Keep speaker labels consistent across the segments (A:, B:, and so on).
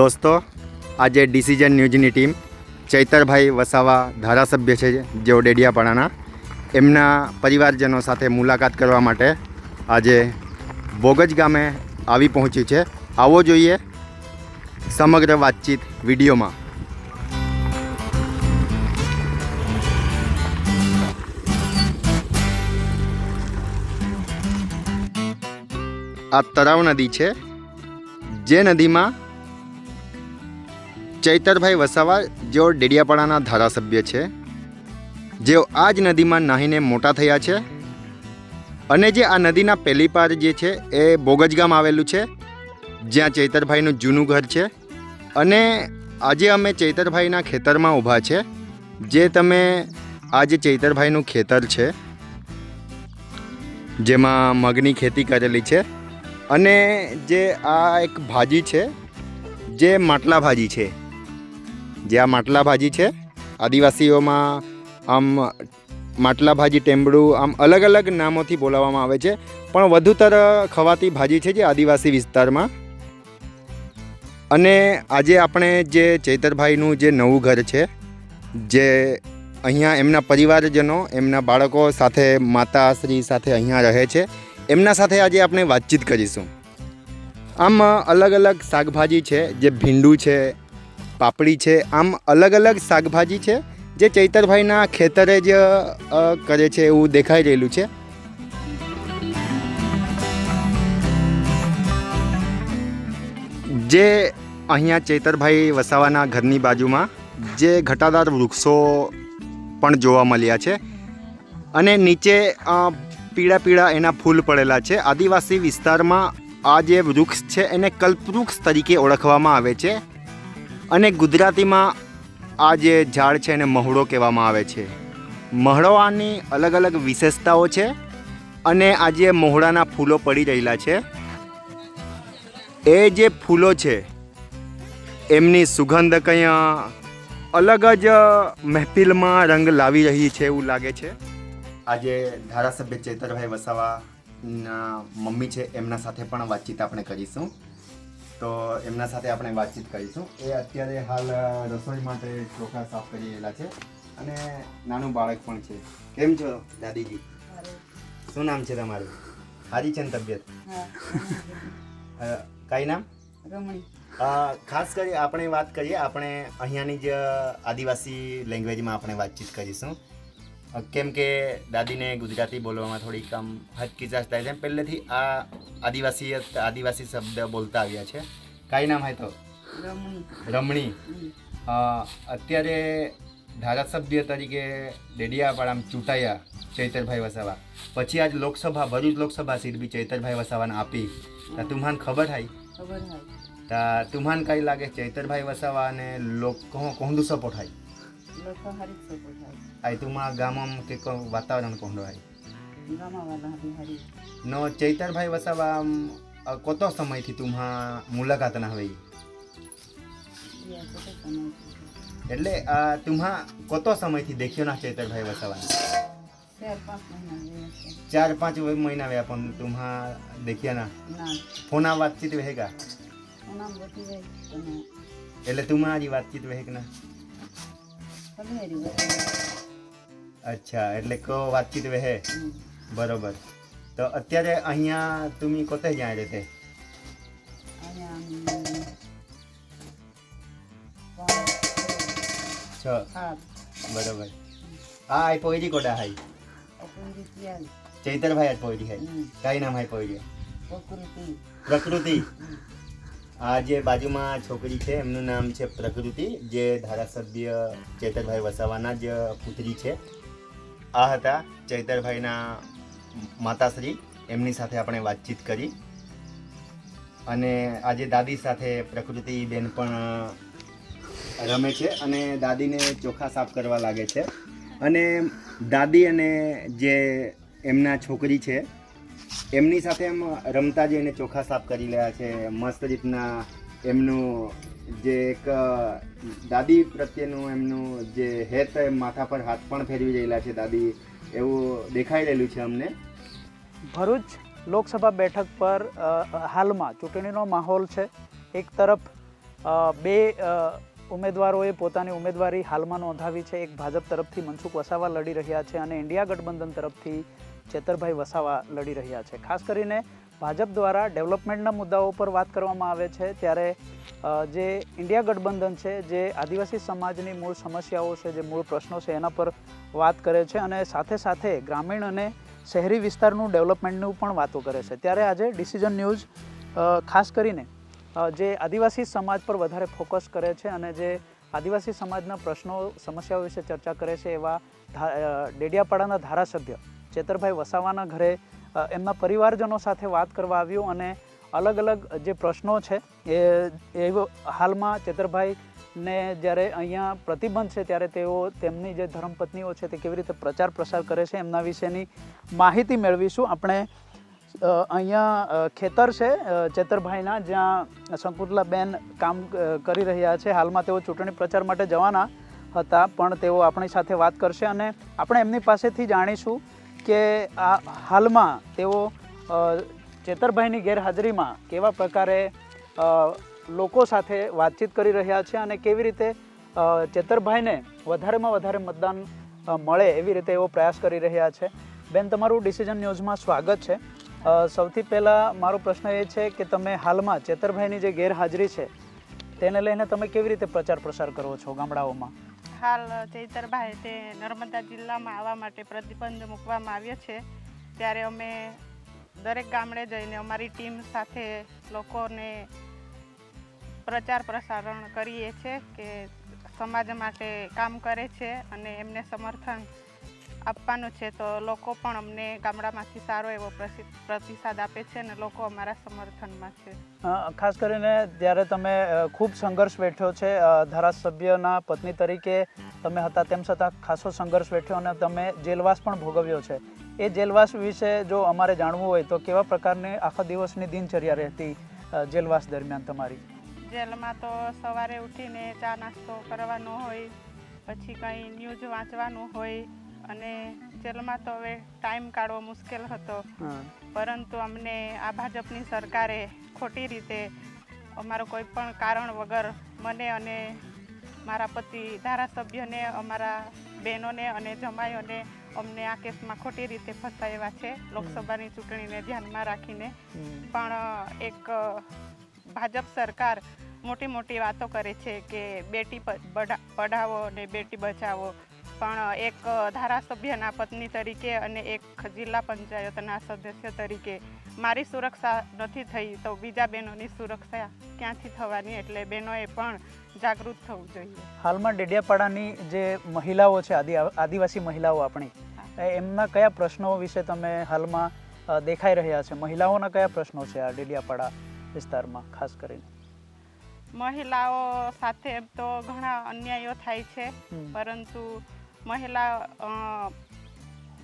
A: દોસ્તો, આજે ડિસિઝન ન્યૂઝની ટીમ ચૈતરભાઈ વસાવા ધારાસભ્ય છે જેઓ ડેડિયાપાડાના. એમના પરિવારજનો સાથે મુલાકાત કરવા માટે આજે બોગજ ગામે આવી પહોંચ્યું છે. આવો જોઈએ સમગ્ર વાતચીત વિડીયોમાં. આ તરાવ નદી છે. જે નદીમાં ચૈતરભાઈ વસાવા, જેઓ ડેડિયાપાડાના ધારાસભ્ય છે, જેઓ આ જ નદીમાં નાહીને મોટા થયા છે, અને જે આ નદીના પહેલી પાર જે છે એ બોગજ ગામ આવેલું છે, જ્યાં ચૈતરભાઈનું જૂનું ઘર છે, અને આજે અમે ચૈતરભાઈના ખેતરમાં ઊભા છે, જે તમે આ જે ચૈતરભાઈનું ખેતર છે, જેમાં મગની ખેતી કરેલી છે, અને જે આ એક ભાજી છે, જે માટલા ભાજી છે. જે આ માટલા ભાજી છે, આદિવાસીઓમાં આમ માટલા ભાજી ટેમ્બડું આમ અલગ અલગ નામોથી બોલાવવામાં આવે છે, પણ વધુતર ખવાતી ભાજી છે જે આદિવાસી વિસ્તારમાં. અને આજે આપણે જે ચૈતરભાઈનું જે નવું ઘર છે, જે અહીંયા એમના પરિવારજનો, એમના બાળકો સાથે, માતાશ્રી સાથે અહીંયા રહે છે, એમના સાથે આજે આપણે વાતચીત કરીશું. આમ અલગ અલગ શાકભાજી છે, જે ભીંડું છે પાપડી છે. આમ અલગ અલગ શાકભાજી છે જે ચૈતરભાઈના ખેતરે જ કરે છે એવું દેખાઈ રહેલું છે. જે અહીંયા ચૈતરભાઈ વસાવાના ઘરની બાજુમાં જે ઘટાદાર વૃક્ષો પણ જોવા મળ્યા છે અને નીચે પીળા પીળા એના ફૂલ પડેલા છે. આદિવાસી વિસ્તારમાં આ જે વૃક્ષ છે એને કલ્પવૃક્ષ તરીકે ઓળખવામાં આવે છે. અને ગુજરાતીમાં આ જે ઝાડ છે એને મહુડો કહેવામાં આવે છે. મહડોવાની અલગ અલગ વિશેષતાઓ છે અને આ જે મહોડાના ફૂલો પડી રહેલા છે, એ જે ફૂલો છે, એમની સુગંધ કંઈ અલગ જ મહેફિલમાં રંગ લાવી રહી છે એવું લાગે છે. આજે ધારાસભ્ય ચેતરભાઈ વસાવાના મમ્મી છે, એમના સાથે પણ વાતચીત આપણે કરીશું. તો એમના સાથે આપણે વાતચીત કરીશું. એ અત્યારે હાલ રસોઈ માટે ચોખા સાફ કરી રહેલા છે અને નાનું બાળક પણ છે. કેમ છો દાદીજી? શું નામ છે તમારું? સારી છે ને તબિયત? કઈ નામ? ખાસ કરી આપણે વાત કરીએ આપણે અહીંયાની જ આદિવાસી લેંગ્વેજમાં આપણે વાતચીત કરીશું. કેમ કે દાદીને ગુજરાતી બોલવામાં થોડીક આમ હચકિચાશ થાય છે. પહેલેથી આ આદિવાસી આદિવાસી શબ્દ બોલતા આવ્યા છે. કાંઈ નામ હોય તો?
B: રમણી.
A: અત્યારે ધારાસભ્ય તરીકે ડેડિયાપાડામાં ચૂંટાયા ચૈતરભાઈ વસાવા. પછી આજ લોકસભા ભરૂચ લોકસભા સીટ બી ચૈતરભાઈ વસાવાને આપી. તો તુમ્હાન ખબર થાય
B: ખબર
A: તા તુમ્હાન કઈ લાગે ચૈતરભાઈ વસાવા અને લોકો કોંડું સપોર્ટ થાય
B: લોકો હારી સપોર્ટ થાય
A: આય તુમા ગામમ કે વાતાવરણ કોંડો હાય નો ચૈતરભાઈ વસાવા કોતો સમયથી તુમ્હા મુલાકાત ના હોય એટલે આ તુમ્હા કતો સમયથી દેખ્યો ના ચૈતરભાઈ વસાવા
B: ચાર પાંચ મહિના
A: વ્યા પણ તુમ્હા દેખ્યા ના? ફોના વાતચીત વહેગા એટલે તુમ્હા આજી વાતચીત વહેગ ના? અચ્છા એટલે કો વાતચીત વહે. બરોબર. તો અત્યારે અહીંયા તુમી કોતે જ્યાં રહેતે છ. બરોબર. આ આઈ પોઈડી કોડા હાઈ ચૈતરભાઈ આજ પોઈરી હાઈ. કઈ નામ હાઈ પોઈડી
B: પ્રકૃતિ.
A: આ જે બાજુમાં છોકરી છે એમનું નામ છે પ્રકૃતિ. જે ધારાસભ્ય ચૈતરભાઈ વસાવાના જ પુત્રી છે. આ હતા ચૈતરભાઈના માતાશ્રી. એમની સાથે આપણે વાતચીત કરી. અને આજે દાદી સાથે પ્રકૃતિ બેન પણ રમે છે અને દાદીને ચોખા સાફ કરવા લાગે છે. અને દાદી અને જે એમના છોકરી છે, એમની સાથે એમ રમતા જઈને ચોખા સાફ કરી રહ્યા છે. મસ્ત રીતના એમનું જે એક દાદી પ્રત્યેનું એમનું જે હેત માથા પર હાથ પણ ફેરવી રહેલા છે દાદી, એવું દેખાઈ રહેલું છે અમને.
C: ભરૂચ લોકસભા બેઠક પર હાલમાં ચૂંટણીનો માહોલ છે. એક તરફ બે ઉમેદવારોએ પોતાની ઉમેદવારી હાલમાં નોંધાવી છે. એક ભાજપ તરફથી મનસુખ વસાવા લડી રહ્યા છે અને ઇન્ડિયા ગઠબંધન તરફથી ચેતરભાઈ વસાવા લડી રહ્યા છે. ખાસ કરીને ભાજપ દ્વારા ડેવલપમેન્ટના મુદ્દાઓ પર વાત કરવામાં આવે છે, ત્યારે જે ઇન્ડિયા ગઠબંધન છે, જે આદિવાસી સમાજની મૂળ સમસ્યાઓ છે, જે મૂળ પ્રશ્નો છે, એના પર વાત કરે છે અને સાથે સાથે ગ્રામીણ અને શહેરી વિસ્તારનું ડેવલપમેન્ટનું પણ વાતો કરે છે. ત્યારે આજે ડિસિઝન ન્યૂઝ ખાસ કરીને જે આદિવાસી સમાજ પર વધારે ફોકસ કરે છે અને જે આદિવાસી સમાજના પ્રશ્નો, સમસ્યાઓ વિશે ચર્ચા કરે છે એવા ડેડિયાપાડાના ધારાસભ્ય ચેતરભાઈ વસાવાના ઘરે એમના પરિવારજનો સાથે વાત કરવા આવ્યો અને અલગ અલગ જે પ્રશ્નો છે, એ, એવો હાલમાં ચેતરભાઈ ને જ્યારે અહીંયા પ્રતિબંધ છે, ત્યારે તેઓ તેમની જે ધર્મપત્નીઓ છે, તે કેવી રીતે પ્રચાર પ્રસાર કરે છે, એમના વિશેની માહિતી મેળવીશું. આપણે અહીંયા ખેતર છે ચેતરભાઈના, જ્યાં શંકુતલાબેન કામ કરી રહ્યા છે. હાલમાં તેઓ ચૂંટણી પ્રચાર માટે જવાના હતા, પણ તેઓ આપણી સાથે વાત કરશે અને આપણે એમની પાસેથી જાણીશું કે આ હાલમાં તેઓ ચેતરભાઈની ગેરહાજરીમાં કેવા પ્રકારે લોકો સાથે વાતચીત કરી રહ્યા છે અને કેવી રીતે ચેતરભાઈને વધારેમાં વધારે મતદાન મળે એવી રીતે એવો પ્રયાસ કરી રહ્યા છે. બેન, તમારું ડિસિઝન ન્યૂઝમાં સ્વાગત છે. સૌથી પહેલાં મારો પ્રશ્ન એ છે કે તમે હાલમાં ચેતરભાઈની જે ગેરહાજરી છે, તેને લઈને તમે કેવી રીતે પ્રચાર પ્રસાર કરો છો ગામડાઓમાં?
D: હાલ ચૈતરભાઈ તે નર્મદા જિલ્લામાં આવવા માટે પ્રતિબંધ મૂકવામાં આવ્યો છે. ત્યારે અમે દરેક ગામડે જઈને અમારી ટીમ સાથે લોકોને પ્રચાર પ્રસારણ કરીએ છીએ કે સમાજ માટે કામ કરે છે અને એમને સમર્થન આપવાનું છે તો લોકો પણ અમને ગામડામાંથી સારો એવો પ્રતિસાદ આપે છે અને લોકો અમારા સમર્થનમાં છે.
C: ખાસ કરીને જ્યારે તમે ખૂબ સંઘર્ષ વેઠ્યો છે ધારાસભ્યના પત્ની તરીકે તમે હતા તેમ છતાં ખાસો સંઘર્ષ વેઠ્યો અને તમે જેલવાસ પણ ભોગવ્યો છે. એ જેલવાસ વિશે જો અમારે જાણવું હોય તો કેવા પ્રકારની આખા દિવસની દિનચર્યા રહેતી જેલવાસ દરમિયાન તમારી?
D: જેલમાં તો સવારે ઉઠીને ચા નાસ્તો કરવાનો હોય પછી કંઈ ન્યૂઝ વાંચવાનું હોય અને જેલમાં તો હવે ટાઈમ કાઢવો મુશ્કેલ હતો. પરંતુ અમને આ ભાજપની સરકારે ખોટી રીતે અમારો કોઈ પણ કારણ વગર મને અને મારા પતિ ધારાસભ્યને અમારા બહેનોને અને જમાઈઓને અમને આ કેસમાં ખોટી રીતે ફસાયેલા છે લોકસભાની ચૂંટણીને ધ્યાનમાં રાખીને. પણ એક ભાજપ સરકાર મોટી મોટી વાતો કરે છે કે બેટી પઢાવો ને બેટી બચાવો. પણ એક ધારાસભ્યના પત્ની તરીકે અને એક જિલ્લા પંચાયતના સદસ્ય તરીકે મારી સુરક્ષા નથી થઈ તો બીજા બહેનોની સુરક્ષા ક્યાંથી થવાની? એટલે બહેનોએ પણ જાગૃત થવું જોઈએ.
C: હાલમાં ડેડિયાપાડાની જે મહિલાઓ છે આદિ આદિવાસી મહિલાઓ આપણી એમના કયા પ્રશ્નો વિશે તમે હાલમાં દેખાઈ રહ્યા છે? મહિલાઓના કયા પ્રશ્નો છે આ ડેડિયાપાડા વિસ્તારમાં ખાસ કરીને?
D: મહિલાઓ સાથે તો ઘણા અન્યાયો થાય છે પરંતુ મહિલા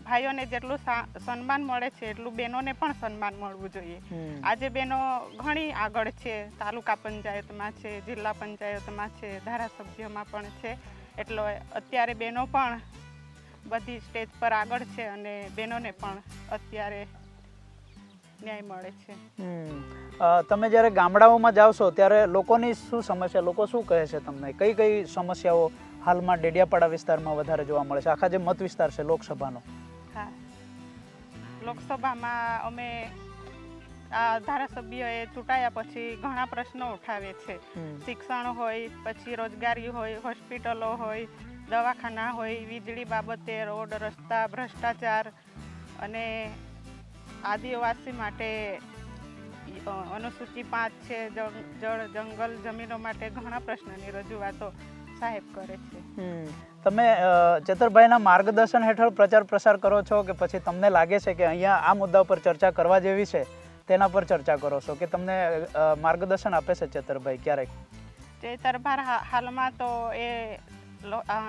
D: ભાઈઓને જેટલું સન્માન મળે છે એટલું બહેનોને પણ સન્માન મળવું જોઈએ. આજે બહેનો ઘણી આગળ છે તાલુકા પંચાયતમાં છે જિલ્લા પંચાયતમાં છે ધારાસભ્યમાં પણ છે. એટલો અત્યારે બહેનો પણ બધી સ્ટેજ પર આગળ છે અને બહેનોને પણ અત્યારે ન્યાય મળે છે.
C: તમે જ્યારે ગામડાઓમાં જાવ છો ત્યારે લોકોની શું સમસ્યા લોકો શું કહે છે તમને? કઈ કઈ સમસ્યાઓ હાલમાં ડેડિયાપાડા વિસ્તારમાં વધારે જોવા મળે છે. આખા જે મત વિસ્તાર છે લોકસભાનો.
D: હા. લોકસભામાં અમે આ ધારાસભ્યએ ચૂંટાયા પછી ઘણા પ્રશ્નો ઉઠાવે છે. શિક્ષણ હોય પછી રોજગારી હોય હોસ્પિટલો હોય દવાખાના હોય વીજળી બાબતે રોડ રસ્તા ભ્રષ્ટાચાર અને આદિવાસી માટે અનુસૂચિ પાંચ છે જળ જંગલ જમીનો માટે ઘણા પ્રશ્નની રજૂઆતો સાહેબ કરે છે.
C: તમે ચેતરભાઈના માર્ગદર્શન હેઠળ પ્રચાર પ્રસાર કરો છો કે પછી તમને લાગે છે કે અહીંયા આ મુદ્દા પર ચર્ચા કરવા જેવી છે તેના પર ચર્ચા કરો છો કે તમને માર્ગદર્શન આપે છે ચેતરભાઈ ક્યારેક?
D: ચેતરભાર હાલમાં તો એ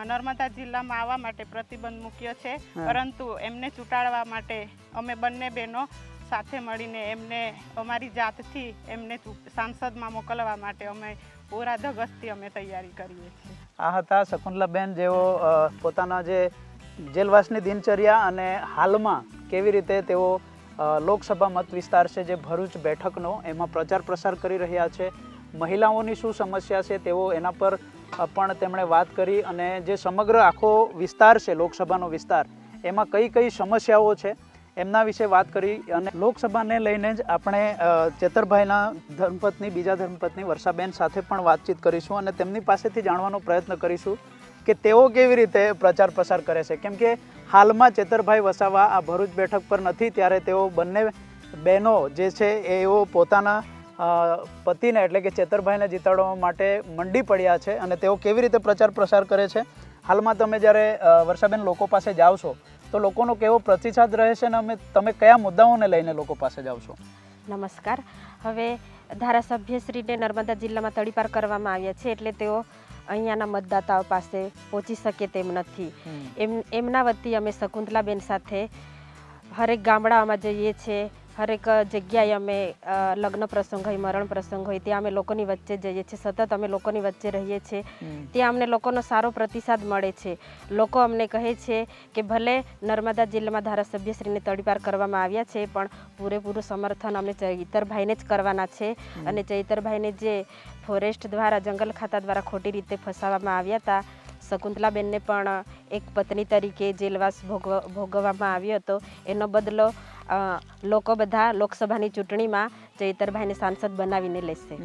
D: નર્મદા જિલ્લામાં આવવા માટે પ્રતિબંધ મૂક્યો છે. પરંતુ એમને ચૂંટાડવા માટે અમે બંને બહેનો સાથે મળીને એમને અમારી જાતથી એમને સાંસદમાં મોકલવા માટે અમે પૂરા ધગસથી અમે તૈયારી કરીએ છીએ.
C: આ હતા શકુંતલાબેન જેઓ પોતાના જે જેલવાસની દિનચર્યા અને હાલમાં કેવી રીતે તેઓ લોકસભા મત વિસ્તાર છે જે ભરૂચ બેઠકનો એમાં પ્રચાર પ્રસાર કરી રહ્યા છે. મહિલાઓની શું સમસ્યા છે તેઓ એના પર પણ તેમણે વાત કરી અને જે સમગ્ર આખો વિસ્તાર છે, લોકસભાનો વિસ્તાર, એમાં કઈ કઈ સમસ્યાઓ છે? એમના વિશે વાત કરી અને લોકસભાને લઈને જ આપણે ચેતરભાઈના ધર્મપત્ની, બીજા ધર્મપત્ની વર્ષાબેન સાથે પણ વાતચીત કરીશું અને તેમની પાસેથી જાણવાનો પ્રયત્ન કરીશું કે તેઓ કેવી રીતે પ્રચાર પ્રસાર કરે છે. કેમ કે હાલમાં ચેતરભાઈ વસાવા આ ભરૂચ બેઠક પર નથી, ત્યારે તેઓ બંને બહેનો જે છે એઓ પોતાના પતિને એટલે કે ચેતરભાઈને જીતાડવા માટે મંડી પડ્યા છે અને તેઓ કેવી રીતે પ્રચાર પ્રસાર કરે છે. હાલમાં તમે જ્યારે વર્ષાબેન લોકો પાસે જાઓ છો તો લોકોનો કેવો પ્રતિસાદ રહે છે અને અમે તમે કયા મુદ્દાઓને લઈને લોકો પાસે જાઓ છો?
E: નમસ્કાર. હવે ધારાસભ્યશ્રીને નર્મદા જિલ્લામાં તડીપાર કરવામાં આવ્યા છે એટલે તેઓ અહીંયાના મતદાતાઓ પાસે પહોંચી શકે તેમ નથી. એમ એમના વતી અમે શકુંતલાબેન સાથે હરેક ગામડાઓમાં જઈએ છીએ. હરેક જગ્યાએ અમે લગ્ન પ્રસંગ હોય મરણ પ્રસંગ હોય ત્યાં અમે લોકોની વચ્ચે જઈએ છીએ. સતત અમે લોકોની વચ્ચે રહીએ છીએ. ત્યાં અમને લોકોનો સારો પ્રતિસાદ મળે છે. લોકો અમને કહે છે કે ભલે નર્મદા જિલ્લામાં ધારાસભ્યશ્રીને તડીપાર કરવામાં આવ્યા છે પણ પૂરેપૂરું સમર્થન અમને ચૈતરભાઈને જ કરવાના છે. અને ચૈતરભાઈને જે ફોરેસ્ટ દ્વારા જંગલ ખાતા દ્વારા ખોટી રીતે ફસાવવામાં આવ્યા હતા શકુંતલાબેનને પણ એક પત્ની તરીકે જેલવાસ ભોગવ ભોગવવામાં આવ્યો હતો. એનો બદલો લોકો બધા લોકસભાની ચૂંટણીમાં ચૈતરભાઈને સાંસદ બનાવીને લેશે.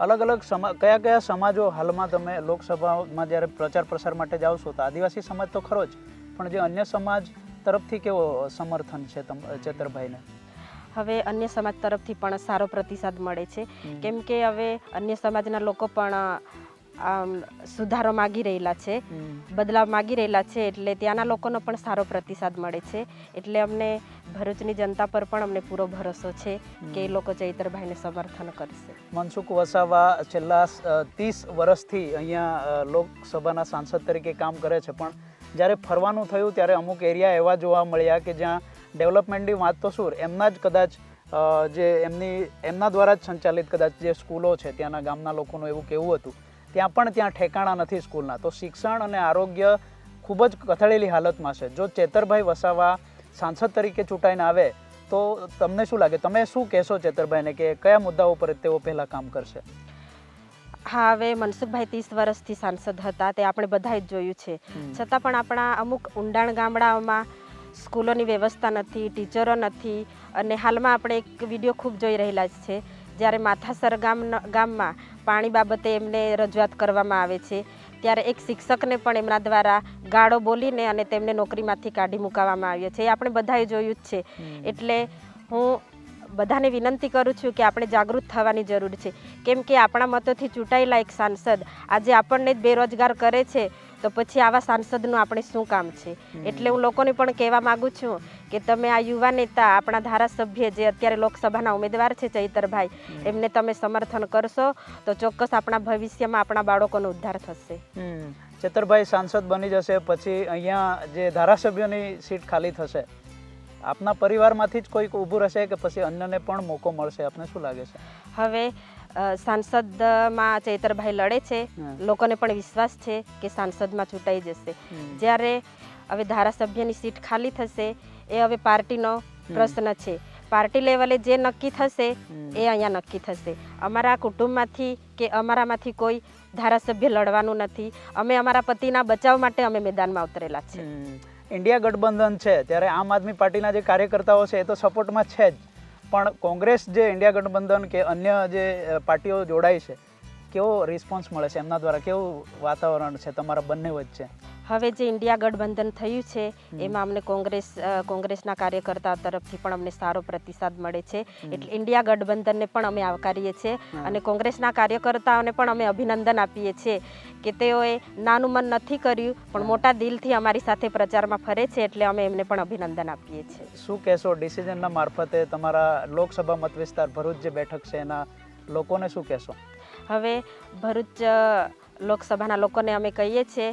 C: અલગ અલગ સમા કયા કયા સમાજો હાલમાં તમે લોકસભામાં જ્યારે પ્રચાર પ્રસાર માટે જાઓ છો તો આદિવાસી સમાજ તો ખરો જ પણ જે અન્ય સમાજ તરફથી કેવો સમર્થન છે ચેતરભાઈને
E: હવે અન્ય સમાજ તરફથી પણ સારો પ્રતિસાદ મળે છે. કેમ કે હવે અન્ય સમાજના લોકો પણ સુધારો માગી રહેલા છે. બદલાવ માગી રહેલા છે એટલે ત્યાંના લોકોનો પણ સારો પ્રતિસાદ મળે છે. એટલે અમને ભરૂચની જનતા પર પણ અમને પૂરો ભરોસો છે કે એ લોકો ચૈતરભાઈને સમર્થન કરશે.
C: મનસુખ વસાવા છેલ્લા ત્રીસ વર્ષથી અહીંયા લોકસભાના સાંસદ તરીકે કામ કરે છે. પણ જ્યારે ફરવાનું થયું ત્યારે અમુક એરિયા એવા જોવા મળ્યા કે જ્યાં ડેવલપમેન્ટની વાત તો શું એમના જ કદાચ જે એમની એમના દ્વારા જ સંચાલિત કદાચ જે સ્કૂલો છે ત્યાંના ગામના લોકોનું એવું કહેવું હતું. ત્યાં પણ ત્યાં ઠેકાણા નથી સ્કૂલના. તો શિક્ષણ અને આરોગ્ય ખૂબ જ કથળેલી હાલતમાં છે. જો ચેતરભાઈ વસાવા સાંસદ તરીકે ચૂંટાઈને આવે તો તમને શું લાગે? તમે શું કહેશો ચેતરભાઈને કે કયા મુદ્દાઓ પર તેઓ પહેલાં કામ કરશે?
E: હા હવે મનસુખભાઈ ત્રીસ વર્ષથી સાંસદ હતા તે આપણે બધાએ જ જોયું છે. છતાં પણ આપણા અમુક ઊંડાણ ગામડાઓમાં સ્કૂલોની વ્યવસ્થા નથી ટીચરો નથી અને હાલમાં આપણે એક વીડિયો ખૂબ જોઈ રહેલા જ છે. જ્યારે માથાસર ગામ ગામમાં પાણી બાબતે એમને રજૂઆત કરવામાં આવે છે. ત્યારે એક શિક્ષકને પણ એમના દ્વારા ગાળો બોલીને અને તેમને નોકરીમાંથી કાઢી મૂકવામાં આવ્યો છે. એ આપણે બધાએ જોયું જ છે. એટલે હું બધાને વિનંતી કરું છું કે આપણે જાગૃત થવાની જરૂર છે. કેમ કે આપણા મતોથી ચૂંટાયેલા એક સાંસદ આજે આપણને જ બેરોજગાર કરે છે. તો પછી આવા સાંસદનું આપણે શું કામ છે? એટલે હું લોકોને પણ કહેવા માગું છું કે તમે આ યુવા નેતા આપણા ધારાસભ્ય જે અત્યારે લોકસભાના ઉમેદવાર છે ચૈતરભાઈ એમને તમે સમર્થન કરશો તો ચોક્કસ આપણા ભવિષ્યમાં આપણા બાળકોનો ઉદ્ધાર થશે.
C: ચેતરભાઈ સાંસદ બની જશે પછી અહીંયા જે ધારાસભ્યોની સીટ ખાલી થશે. આપના પરિવારમાંથી જ કોઈક ઊભું રહેશે કે પછી અન્યને પણ મોકો મળશે? આપને શું લાગે છે?
E: હવે સાંસદમાં ચૈતરભાઈ લડે છે. લોકોને પણ વિશ્વાસ છે કે સાંસદમાં ચૂંટાઈ જશે. જ્યારે હવે ધારાસભ્યની સીટ ખાલી થશે એ હવે પાર્ટીનો પ્રશ્ન છે. પાર્ટી લેવલે જે નક્કી થશે એ અહીંયા નક્કી થશે. અમારા કુટુંબમાંથી કે અમારામાંથી કોઈ ધારાસભ્ય લડવાનું નથી. અમે અમારા પતિના બચાવ માટે અમે મેદાનમાં ઉતરેલા છે.
C: ઇન્ડિયા ગઠબંધન છે. ત્યારે આમ આદમી પાર્ટીના જે કાર્યકર્તાઓ છે એ તો સપોર્ટમાં છે જ. પણ કોંગ્રેસ જે ઇન્ડિયા ગઠબંધન કે અન્ય જે પાર્ટીઓ જોડાય છે, કેવો રિસ્પોન્સ મળે છે એમના દ્વારા? કેવું વાતાવરણ છે તમારા બંને વચ્ચે?
E: હવે જે ઇન્ડિયા ગઠબંધન થયું છે એમાં અમને કોંગ્રેસ કોંગ્રેસના કાર્યકર્તા તરફથી પણ અમને સારો પ્રતિસાદ મળે છે. એટલે ઇન્ડિયા ગઠબંધનને પણ અમે આવકારીએ છીએ અને કોંગ્રેસના કાર્યકર્તાઓને પણ અમે અભિનંદન આપીએ છીએ કે તેઓએ નાનું મન નથી કર્યું પણ મોટા દિલથી અમારી સાથે પ્રચારમાં ફરે છે એટલે અમે એમને પણ અભિનંદન આપીએ છીએ.
C: શું કહેશો ડિસિઝનના મારફતે તમારા લોકસભા મત વિસ્તાર ભરૂચ જે બેઠક છે એના લોકોને શું કહેશો?
E: હવે ભરૂચ લોકસભાના લોકોને અમે કહીએ છીએ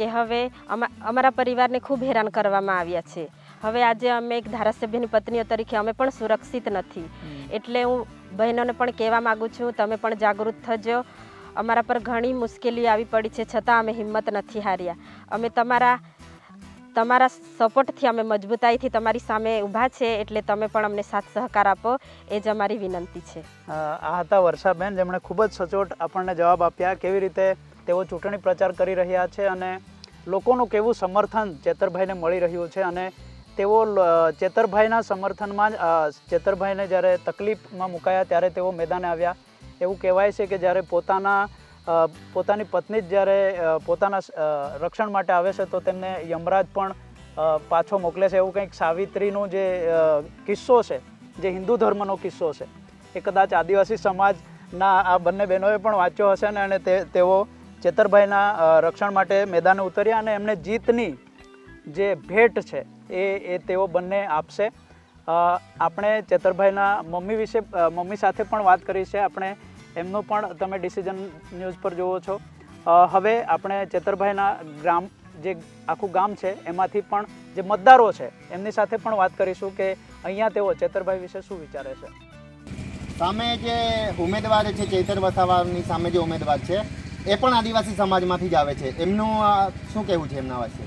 E: કે હવે અમા અમારા પરિવારને ખૂબ હેરાન કરવામાં આવ્યા છે. હવે આજે અમે એક ધારાસભ્યની પત્નીઓ તરીકે અમે પણ સુરક્ષિત નથી. એટલે હું બહેનોને પણ કહેવા માગું છું તમે પણ જાગૃત થજો. અમારા પર ઘણી મુશ્કેલી આવી પડી છે છતાં અમે હિંમત નથી હાર્યા. અમે તમારા તમારા સપોર્ટથી અમે મજબૂતાઈથી તમારી સામે ઊભા છે એટલે તમે પણ અમને સાથ સહકાર આપો એ જ અમારી વિનંતી છે.
C: આ હતા વર્ષાબેન જેમણે ખૂબ જ સચોટ આપણને જવાબ આપ્યા કેવી રીતે તેઓ ચૂંટણી પ્રચાર કરી રહ્યા છે અને લોકોનું કેવું સમર્થન ચેતરભાઈને મળી રહ્યું છે અને તેઓ ચેતરભાઈના સમર્થનમાં જ, ચેતરભાઈને જ્યારે તકલીફમાં મુકાયા ત્યારે તેઓ મેદાને આવ્યા. એવું કહેવાય છે કે જ્યારે પોતાના પોતાની પત્ની જ જ્યારે પોતાના રક્ષણ માટે આવે છે તો તેમને યમરાજ પણ પાછો મોકલે છે. એવું કંઈક સાવિત્રીનો જે કિસ્સો છે જે હિન્દુ ધર્મનો કિસ્સો છે. એ કદાચ આદિવાસી સમાજના આ બંને બહેનોએ પણ વાંચ્યો હશે ને અને તેઓ ચેતરભાઈના રક્ષણ માટે મેદાને ઉતર્યા અને એમને જીતની જે ભેટ છે એ એ તેઓ બંને આપશે. આપણે ચેતરભાઈના મમ્મી વિશે મમ્મી સાથે પણ વાત કરી છે. આપણે એમનું પણ તમે ડિસિઝન ન્યૂઝ પર જુઓ છો. હવે આપણે ચેતરભાઈના ગ્રામ, જે આખું ગામ છે, એમાંથી પણ જે મતદારો છે, એમની સાથે પણ વાત કરીશું કે અહીંયા તેઓ ચેતરભાઈ વિશે શું વિચારે છે.
A: સામે જે ઉમેદવાર છે, ચૈતર વસાવાની સામે જે ઉમેદવાર છે એ પણ આદિવાસી સમાજમાંથી જ આવે છે. એમનું શું કહેવું છે એમના વિશે?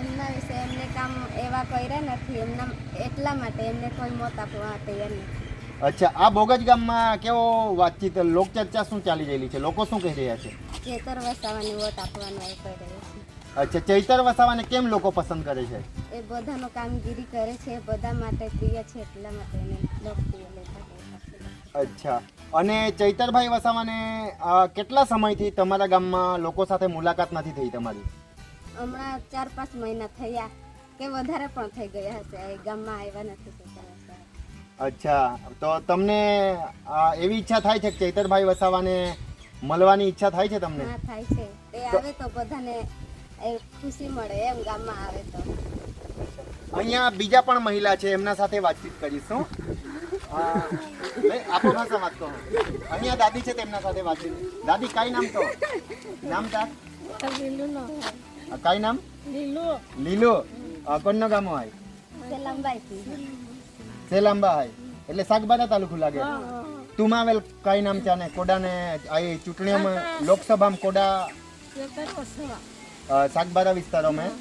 F: એમના વિશે એમને કામ એવા કર્યા નથી. એમના એટલા માટે એમને કોઈ મત આપવા તૈયાર નથી.
A: અચ્છા આ બોગજ ગામમાં કેવો વાતચીત લોકચર્ચા શું ચાલી રહેલી છે? લોકો શું કહી રહ્યા છે?
F: ખેતર વસાવાની વોટ આપવાનો એ કહી રહ્યા છે.
A: અચ્છા ચૈતર વસાવાને કેમ લોકો પસંદ કરે છે?
F: એ બધાનો કામગીરી કરે છે. બધા માટે પ્રિય છે એટલા માટે એને લોકપ્રિય લેતા
A: અચ્છા. અને ચૈતરભાઈ વસાવાને કેટલા સમયથી તમારા ગામમાં લોકો સાથે મુલાકાત નથી થઈ તમારી?
F: હમણાં ચાર પાંચ મહિના થયા કે વધારે પણ થઈ ગયા હશે. એ ગામમાં આવ્યા નથી
A: અચ્છા. તો તમને એવી ઈચ્છા થાય છે કે ચૈતરભાઈ વસાવાને મળવાની ઈચ્છા થાય છે તમને?
F: હા થાય છે. એ આવે તો બધાને ખુશી મળે એમ ગામમાં આવે તો.
A: અહીંયા બીજા પણ મહિલા છે એમના સાથે વાતચીત કરીશું. આપો ભાષા વાત કહો. અહીંયા દાદી છે તેમના સાથે વાતચીત. દાદી કાઈ નામ તો નામ તા? અ, નામ? લીલો. ગામો હોય
F: લંબાઈથી
A: સેલાંબા હોય એટલે શાકબારા તાલુકુ લાગે. તુમાવેલ કાઈ નામ ચાને કોડાને આ ચૂંટણીઓમાં લોકસભામાં કોડા શાકબારા વિસ્તારોમાં.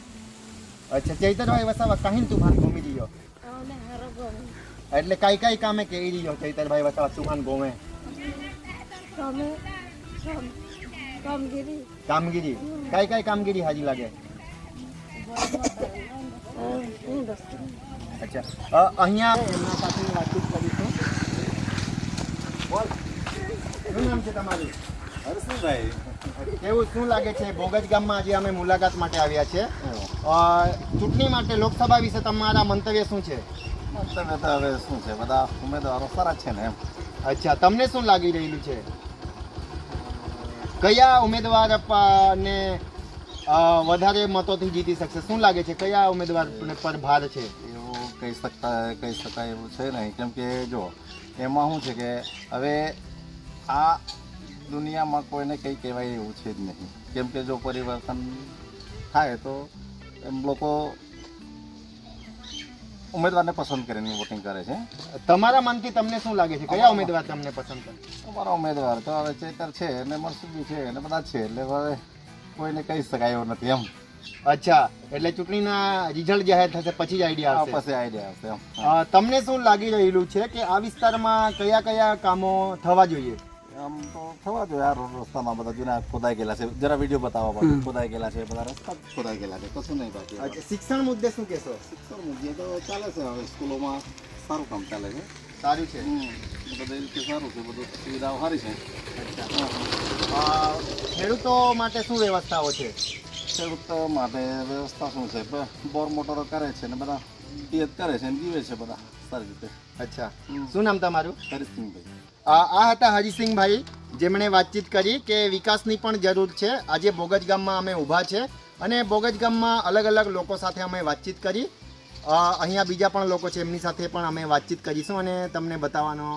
A: અચ્છા ચૈતરભાઈ વસાવા કાહિન તુફાન ઘૂમી રહ્યો? એટલે કઈ કઈ કામે કે રહ્યો ચૈતરભાઈ વસાવા તુફાન ગોમે. કામગીરી. કઈ કઈ કામગીરી હાજી લાગે. અચ્છા. અહીંયા એમના સાથે વાતચીત કરીશું. બોલ. શું નામ છે તમારું?
G: હરસિંહભાઈ.
A: એવું શું લાગે છે? બોગજ ગામમાં આજે અમે મુલાકાત માટે આવ્યા છે. ચૂંટણી માટે લોકસભા વિશે તમારા મંતવ્ય શું છે?
G: મંતવ્ય તો હવે શું છે બધા ઉમેદવારો સારા છે ને એમ?
A: અચ્છા તમને શું લાગી રહેલું છે? કયા ઉમેદવાર ને વધારે મતોથી જીતી શકશે? શું લાગે છે? કયા ઉમેદવાર પર ભાર છે?
G: એવું કહી શકતા કહી શકાય એવું છે નહીં. કેમ કે જો એમાં શું છે કે હવે આ દુનિયામાં કોઈને કંઈ કહેવાય એવું છે જ નહીં. કેમ કે જો પરિવર્તન થાય તો એમ લોકો ઉમેદવારને પસંદ કરીને વોટિંગ કરે છે.
A: તમારા મનથી તમને શું લાગે છે? કયા ઉમેદવાર તમને પસંદ કરે?
G: અમારા ઉમેદવાર તો હવે ચેતર છે અને મનસુખી છે અને બધા છે એટલે હવે કોઈને કહી શકાય એવું નથી એમ.
A: અચ્છા એટલે ચૂંટણીના રિઝલ્ટ જાહેર થશે પછી જ આઈડિયા આવશે.
G: પછી આઈડિયા આવશે
A: તમને શું લાગી રહેલું છે કે આ વિસ્તારમાં કયા કયા કામો થવા જોઈએ?
G: આમ તો થવા જોઈએ આ રોડ રસ્તામાં બધા જૂના ખોદાઈ ગયેલા છે. જરા વીડિયો બતાવવા પડે ખોદાઈ ગયેલા છે બધા રસ્તા જ ખોદાઈ ગયેલા છે. કશું નહીં બાકી
A: અચ્છા, શિક્ષણ મુદ્દે શું કહેશો?
G: શિક્ષણ મુદ્દે તો ચાલે છે હવે સ્કૂલોમાં. સારું કામ ચાલે છે.
A: સારું છે.
G: હમ, બધું રીતે સારું છે બધું સુવિધાઓ સારી છે.
A: ખેડૂતો માટે શું વ્યવસ્થાઓ છે?
G: ખેડૂત માટે વ્યવસ્થા શું છે? બોર મોટરો કરે છે ને બધા પિયત કરે છે ને જીવે છે બધા સારી રીતે.
A: અચ્છા. શું નામ તમારું?
G: હરીસિંહભાઈ.
A: આ હતા હરિસિંહભાઈ, જેમણે વાતચીત કરી કે વિકાસની પણ જરૂર છે. આજે બોગજ ગામમાં અમે ઊભા છે અને બોગજ ગામમાં અલગ અલગ લોકો સાથે અમે વાતચીત કરી. અહીંયા બીજા પણ લોકો છે, એમની સાથે પણ અમે વાતચીત કરીશું અને તમને બતાવવાનો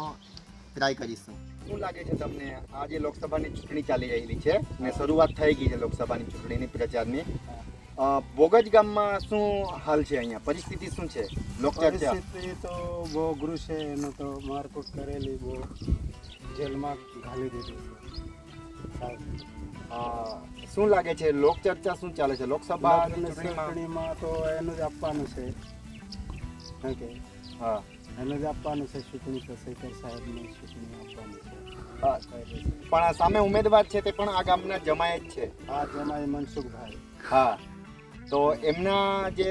A: ટ્રાય કરીશું. શું લાગે છે તમને, આજે લોકસભાની ચૂંટણી ચાલી રહેલી છે અને શરૂઆત થઈ ગઈ છે લોકસભાની ચૂંટણીની પ્રચારની? બોગજ ગામમાં શું હાલ છે અહીંયા? પરિસ્થિતિ શું છે? લોકચર્ચા
H: પરિસ્થિતિ તો બહુ અઘરું છે. એનું તો મારકૂટ કરેલી બહુ જેલમાં ઘાલી દીધું
A: શું લાગે છે? લોકચર્ચા શું ચાલે છે? લોકસભા ચૂંટણીમાં?
H: તો એનું જ આપવાનું છે. ઓકે કે?
A: હા.
H: એનું જ આપવાનું છે ચૂંટણી શેખર સાહેબની ચૂંટણી આપવાની છે.
A: હા. પણ આ સામે ઉમેદવાર છે તે પણ આ ગામના જમાય જ છે.
H: આ જમાય મનસુખભાઈ.
A: હા. તો એમના જે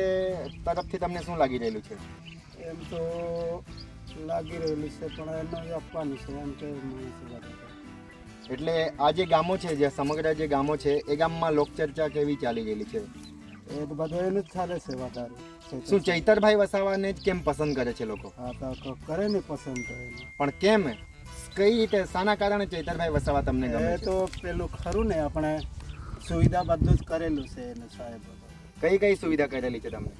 A: તરફથી તમને શું લાગી રહેલું છે?
H: એમ તો લાગી રહેલું છે પણ એનું આપવાની છે એમ કે.
A: એટલે આ જે ગામો છે જે સમગ્ર જે ગામો છે એ ગામમાં લોકચર્ચા કેવી ચાલી રહેલી છે?
H: એ તો બધું એનું જ ચાલે છે વધારે.
A: શું ચૈતરભાઈ વસાવાને જ કેમ પસંદ કરે છે લોકો?
H: હા તો કરે ને પસંદ એને.
A: પણ કેમ? કઈ રીતે શાના કારણે ચૈતરભાઈ વસાવા તમને ગમે
H: તો પેલું ખરું ને આપણે સુવિધા બધું જ કરેલું છે એને સાહેબ.
A: કઈ કઈ સુવિધા કરેલી છે તમને?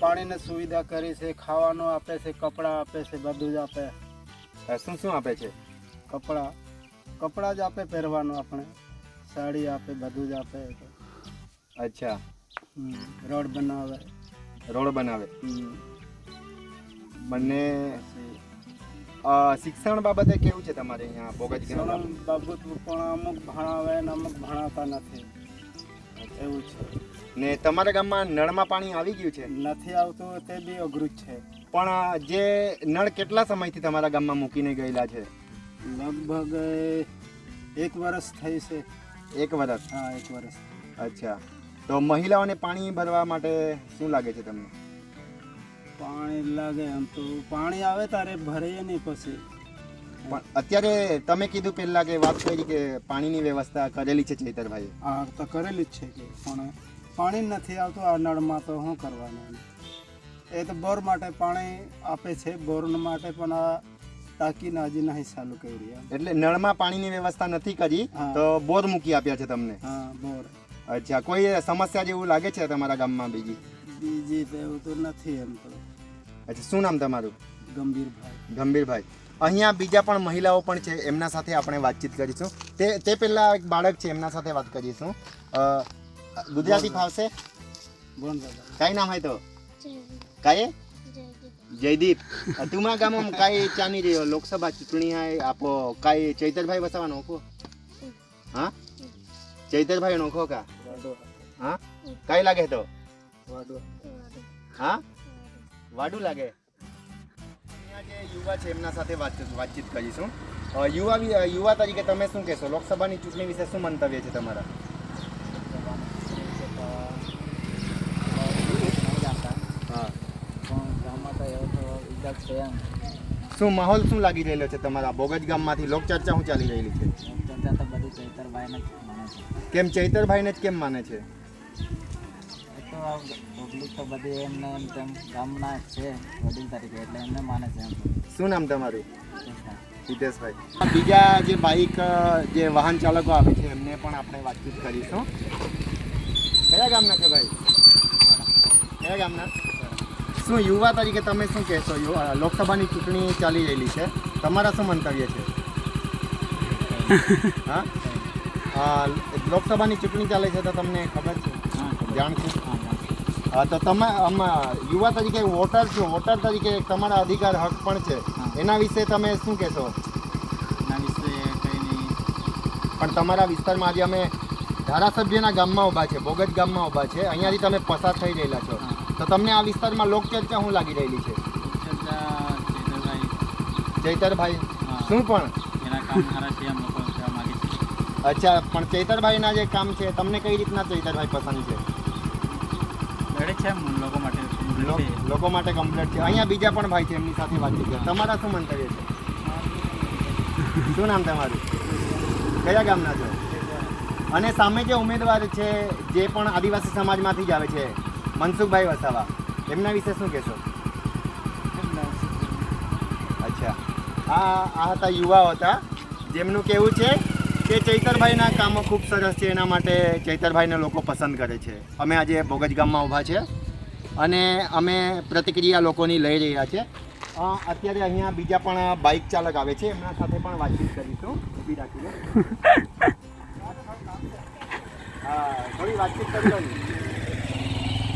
H: પાણીની સુવિધા કરી છે ખાવાનું આપે છે કપડાં આપે છે બધું જ આપે.
A: શું શું આપે છે?
H: કપડાં. કપડાં જ આપે પહેરવાનું આપણે. સાડી આપે બધું જ આપે.
A: અચ્છા.
H: રોડ બનાવે.
A: રોડ બનાવે. મને શિક્ષણ બાબતે કેવું છે તમારે અહીંયા બોગજ
H: બાબત પણ અમુક ભણાવે ને અમુક ભણાતા નથી. એવું છે.
A: ને તમારા ગામમાં નળમાં પાણી આવી ગયું છે?
H: નથી આવતું તે બી અઘરું જ છે.
A: પણ જે નળ કેટલા સમયથી તમારા ગામમાં મૂકીને ગયેલા છે?
H: લગભગ એક વર્ષ થઈ છે.
A: એક વર્ષ
H: હા એક વર્ષ
A: અચ્છા. તો મહિલાઓને પાણી ભરવા માટે શું લાગે છે તમને?
H: પાણી લાગે એમ તો. પાણી આવે તારે ભરીએ નહીં પછી.
A: પણ અત્યારે તમે કીધું પહેલાં કે વાત કરી કે પાણીની વ્યવસ્થા કરેલી છે ચેતરભાઈ
H: આ તો કરેલી જ છે કે પણ પાણી નથી આવતું આ નળમાં તો શું કરવાનું? એ તો બોર માટે પાણી આપે છે બોર માટે પણ આ ટાંકીને હજી નહીં ચાલુ કરી રહ્યા.
A: એટલે નળમાં પાણીની વ્યવસ્થા નથી કરી તો બોર મૂકી આપ્યા છે તમને?
H: હા બોર.
A: અચ્છા કોઈ સમસ્યા જેવું લાગે છે તમારા ગામમાં બીજી?
H: બીજી તો એવું તો નથી એમ તો.
A: અચ્છા શું નામ તમારું?
H: ગંભીરભાઈ.
A: ગંભીરભાઈ. અહીંયા બીજા પણ મહિલાઓ પણ છે એમના સાથે આપણે વાતચીત કરીશું. તે તે પહેલાં એક બાળક છે એમના સાથે વાત કરીશું. ગુજરાતી ફાવશે? કઈ નામ હોય તો? કઈ? જયદીપ. તુમા ગામમાં કાંઈ ચાલી રહ્યો? લોકસભા ચૂંટણી હાય, આપો, કાંઈ ચૈતરભાઈ વસાવા નોખો હા? ચૈતરભાઈ નોખો કા? હા? કાંઈ લાગે તો? હા? વાડું લાગે? જે યુવા છે, એમના સાથે વાતચીત વાતચીત કરીશું. યુવા યુવા તરીકે તમે શું કહેશો? લોકસભાની ચૂંટણી વિશે શું મંતવ્ય છે તમારા હા શું માહોલ શું લાગી રહેલો છે તમારા? બોગજ ગામમાંથી લોકચર્ચા શું ચાલી રહેલી છે? કેમ ચૈતરભાઈને જ કેમ માને છે?
I: પબ્લિક તો બધી એમને એમ તેમ ગામના છે વડીલ તરીકે એટલે એમને માને છે એમ.
A: શું નામ તમારું? હિતેશભાઈ. બીજા જે બાઇક જે વાહન ચાલકો આવે છે એમને પણ આપણે વાતચીત કરીશું. કયા ગામના છે ભાઈ? કયા ગામના? શું યુવા તરીકે તમે શું કહેશો? લોકસભાની ચૂંટણી ચાલી રહેલી છે. તમારા શું મંતવ્ય છે? હા? લોકસભાની ચૂંટણી ચાલે છે તો તમને ખબર છે? જાણ છે? હા તો તમે આમાં યુવા તરીકે વોટર છો. વોટર તરીકે તમારા અધિકાર હક પણ છે. એના વિશે તમે શું કહેશો?
I: એના વિશે કંઈ નહીં.
A: પણ તમારા વિસ્તારમાં આજે અમે ધારાસભ્યના ગામમાં ઊભા છે. બોગજ ગામમાં ઊભા છે. અહીંયાથી તમે પસાર થઈ રહેલા છો. તો તમને આ વિસ્તારમાં લોકચર્ચા શું લાગી રહેલી છે?
I: ચૈતરભાઈ
A: શું પણ?
I: એના કામ સારા છે એમ લોકો માગે છે.
A: અચ્છા પણ ચૈતરભાઈના જે કામ છે તમને કઈ રીતના ચૈતરભાઈ પસંદ છે?
I: લડે છે લોકો માટે
A: કમ્પ્લેટ લોકો માટે કમ્પ્લીટ છે. અહીંયા બીજા પણ ભાઈ છે એમની સાથે વાતચીત છે તમારા શું મંતવ્ય છે? શું નામ તમારું? કયા ગામના છો? અને સામે જે ઉમેદવાર છે જે પણ આદિવાસી સમાજમાંથી જ આવે છે મનસુખભાઈ વસાવા એમના વિશે શું કહેશો? અચ્છા. આ આ હતા યુવાઓ હતા. જેમનું કહેવું છે કે ચૈતરભાઈના કામો ખૂબ સરસ છે એના માટે ચૈતરભાઈને લોકો પસંદ કરે છે. અમે આજે બોગજ ગામમાં ઊભા છે અને અમે પ્રતિક્રિયા લોકોની લઈ રહ્યા છે. અત્યારે અહીંયા બીજા પણ બાઇક ચાલક આવે છે એમના સાથે પણ વાતચીત કરીશું. ઊભી રાખીને હા થોડી વાતચીત કરી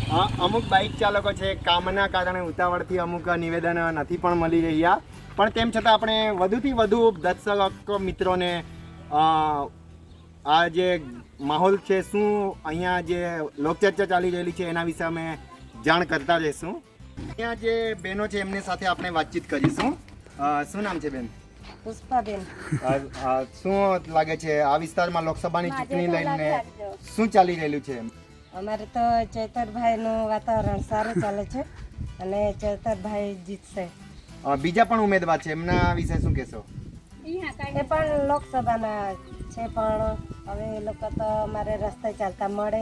A: અમુક બાઇક ચાલકો છે કામના કારણે ઉતાવળથી અમુક નિવેદન નથી પણ મળી રહ્યા. પણ તેમ છતાં આપણે વધુથી વધુ દર્શક મિત્રોને આ જે માહોલ છે શું અહીંયા જે લોકચર્ચા ચાલી રહેલી છે એના વિશે અમે જાણ કરતા રહીશું. અહીંયા જે બહેનો છે એમની સાથે આપણે વાતચીત કરીશું. શું નામ છે બેન?
B: પુષ્પાબેન.
A: શું લાગે છે આ વિસ્તારમાં લોકસભાની ચૂંટણી લઈને શું ચાલી રહેલું છે?
B: અમારે તો ચૈતરભાઈનું વાતાવરણ સારું ચાલે છે અને ચૈતરભાઈ જીતશે.
A: બીજા પણ ઉમેદવાર છે એમના વિશે શું કહેશો?
B: એ પણ લોકસભાના છે પણ હવે એ લોકો તો અમારે રસ્તે ચાલતા મળે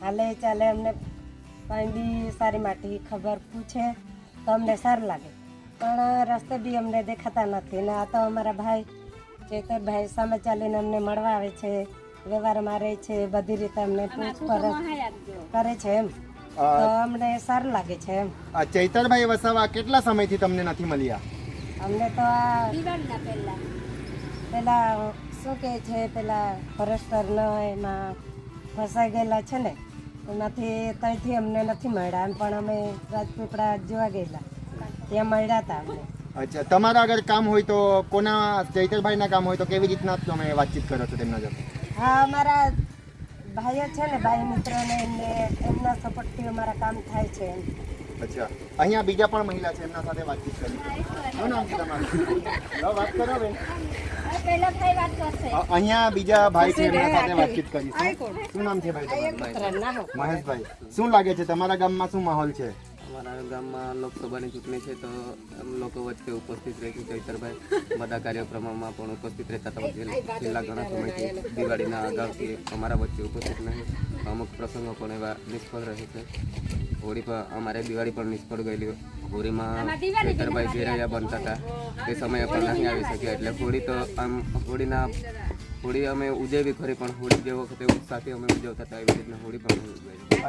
B: હાલે ચાલે અમને કંઈ બી સારી માટી ખબર પૂછે તો અમને સારું લાગે. પણ રસ્તે બી અમને દેખાતા નથી ને આ તો અમારા ભાઈ ચેતરભાઈ સામે ચાલીને અમને મળવા આવે છે. વ્યવહારમાં રહે છે બધી રીતે અમને પૂછપરછ કરે છે એમ. તો અમને સારું લાગે છે એમ.
A: આ ચૈતરભાઈ વસાવા કેટલા સમયથી તમને નથી મળ્યા?
B: અમને તો આ પેલા શું કહે છે પેલા ફોરેસ્ટર ન એમાં ફસાઈ ગયેલા છે ને એમાંથી ત્યાંથી અમને નથી મળ્યા એમ પણ અમે રાજપીપળા જોવા ગયેલા. ત્યાં મળ્યા હતા અમને.
A: અચ્છા તમારા અગર કામ હોય તો કોના ચૈતરભાઈના કામ હોય તો કેવી રીતના તમે વાતચીત કરો છો તેમના જોડે?
B: હા અમારા ભાઈઓ છે ને ભાઈ મિત્રોને એમને એમના સપોર્ટથી અમારા કામ થાય છે એમ.
A: અચ્છા. અહીંયા બીજા પણ મહિલા છે એમના સાથે વાતચીત કરી. શું નામ છે તમારું? લો, વાત કરો બેન. અહીંયા બીજા ભાઈ છે એમના સાથે વાતચીત કરી શું નામ છે ભાઈ તમારું? મહેશભાઈ. શું લાગે છે તમારા ગામમાં શું માહોલ છે?
J: અમારા ગામમાં લોકસભાની ચૂંટણી છે તો એમ લોકો વચ્ચે ઉપસ્થિત રહે છે ચૈતરભાઈ. બધા કાર્યક્રમોમાં પણ ઉપસ્થિત રહેતા હતા. છેલ્લા- છેલ્લા ઘણા સમયથી દિવાળીના અગાઉથી અમારા વચ્ચે ઉપસ્થિત નહીં અમુક પ્રસંગો પણ એવા નિષ્ફળ રહે છે. હોળી પર અમારે દિવાળી પણ નિષ્ફળ ગયેલી હોળીમાં ચૈતરભાઈ જે રહ્યા બનતા હતા તે સમયે પણ નહીં આવી શક્યા. એટલે હોળી તો આમ હોળીના હોળી અમે ઉજવી ખરી પણ હોળી જે વખતે ઉત્સાહથી અમે ઉજવતા હતા એવી રીતના હોળી પણ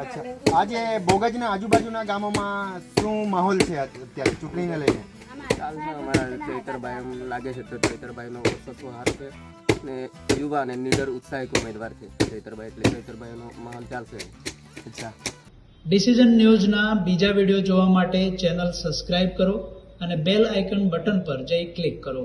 A: અચ્છા. આજે બોગજના આજુબાજુના ગામોમાં શું માહોલ છે અત્યારે ચૂંટણીને લઈને?
J: ચાલશે અમારા ચૈતરભાઈ એમ લાગે છે તો ચૈતરભાઈનો વર્ચસ્વ હાર છે ને યુવા અને નીડર ઉત્સાહિક ઉમેદવાર છે ચૈતરભાઈ એટલે ચૈતરભાઈનો માહોલ ચાલશે.
A: અચ્છા.
C: ડિસિઝન ન્યૂઝના બીજા વીડિયો જોવા માટે ચેનલ સબસ્ક્રાઇબ કરો અને બેલ આઇકન બટન પર જઈ ક્લિક કરો.